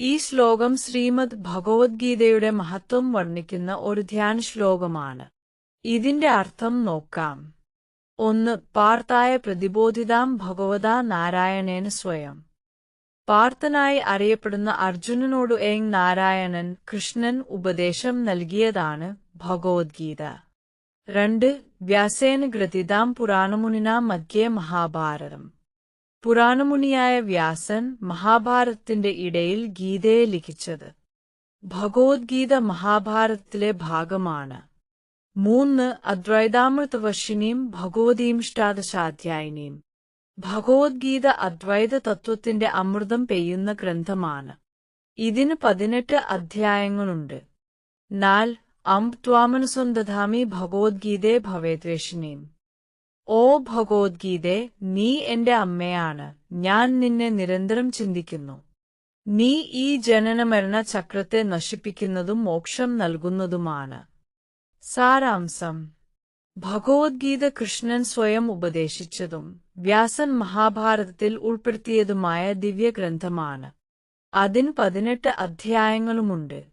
ഈ ശ്ലോകം ശ്രീമദ് ഭഗവത്ഗീതയുടെ മഹത്വം വർണിക്കുന്ന ഒരു ധ്യാന ശ്ലോകമാണ് ഇതിന്റെ അർത്ഥം നോക്കാം. ഒന്ന് പാർത്തായ പ്രതിബോധിതാം ഭഗവതാ നാരായണേന സ്വയം. പാർത്തനായി അറിയപ്പെടുന്ന അർജുനനോടു ഏങ് നാരായണൻ കൃഷ്ണൻ ഉപദേശം നൽകിയതാണ് ഭഗവത്ഗീത. രണ്ട് വ്യാസേന ഗ്രഥിതാം പുരാണമുനിനാം മധ്യേ മഹാഭാരതം. പുരാണമുനിയായ വ്യാസൻ മഹാഭാരതത്തിന്റെ ഇടയിൽ ഗീതയെ ലിഖിച്ചത്. ഭഗവത്ഗീത മഹാഭാരതത്തിലെ ഭാഗമാണ്. മൂന്ന് അദ്വൈതാമൃതവർഷിണിയും ഭഗവതീം ഷ്ടാദശാധ്യായിനിയും ഭഗവത്ഗീത അദ്വൈത തത്വത്തിന്റെ അമൃതം പെയ്യുന്ന ഗ്രന്ഥമാണ്. ഇതിന് പതിനെട്ട് അധ്യായങ്ങളുണ്ട്. നാൽ അം ത്വാമനുസന്ധധാമി ഭഗവത്ഗീതേ ഭവേദ്വേഷിണീം ഓ ഭഗവത്ഗീതേ നീ എന്റെ അമ്മയാണ്. ഞാൻ നിന്നെ നിരന്തരം ചിന്തിക്കുന്നു. നീ ഈ ജനനമരണ ചക്രത്തെ നശിപ്പിക്കുന്നതും മോക്ഷം നൽകുന്നതുമാണ്. സാരാംശം. ഭഗവത്ഗീത കൃഷ്ണൻ സ്വയം ഉപദേശിച്ചതും വ്യാസൻ മഹാഭാരതത്തിൽ ഉൾപ്പെടുത്തിയതുമായ ദിവ്യഗ്രന്ഥമാണ്. അതിന് പതിനെട്ട് അധ്യായങ്ങളുമുണ്ട്.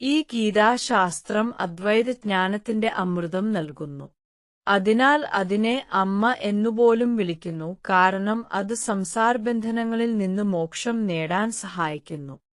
ഈ ഗീതാശാസ്ത്രം അദ്വൈതജ്ഞാനത്തിന്റെ അമൃതം നൽകുന്നു. അതിനാൽ അതിനെ അമ്മ എന്നുപോലും വിളിക്കുന്നു കാരണം അത് സംസാരബന്ധനങ്ങളിൽ നിന്ന് മോക്ഷം നേടാൻ സഹായിക്കുന്നു.